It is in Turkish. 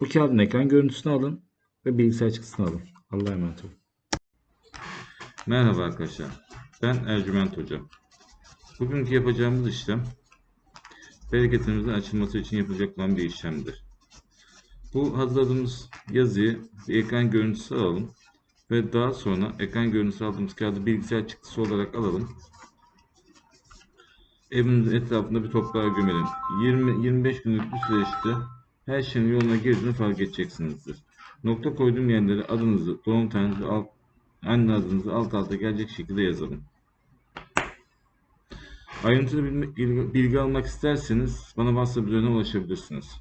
Bu kağıdın ekran görüntüsünü alın ve bilgisayar çıktısını alın. Allah'a emanet olun. Merhaba arkadaşlar. Ben Ercüment Hoca. Bugünkü yapacağımız işlem bereketimizin açılması için yapılacak olan bir işlemdir. Bu hazırladığımız yazıyı bir ekran görüntüsü alalım ve daha sonra ekran görüntüsü aldığımız kağıdı bilgisayar çıktısı olarak alalım. Evinizin etrafında bir toprağa gömelim. 20-25 günlük bir süreçte her şeyin yoluna girdiğini fark edeceksinizdir. Nokta koyduğum yerlere adınızı, doğum tarihinizi, alt, anne adınızı alt alta gelecek şekilde yazalım. Ayrıntılı bilgi, bilgi almak isterseniz bana WhatsApp üzerinden ulaşabilirsiniz.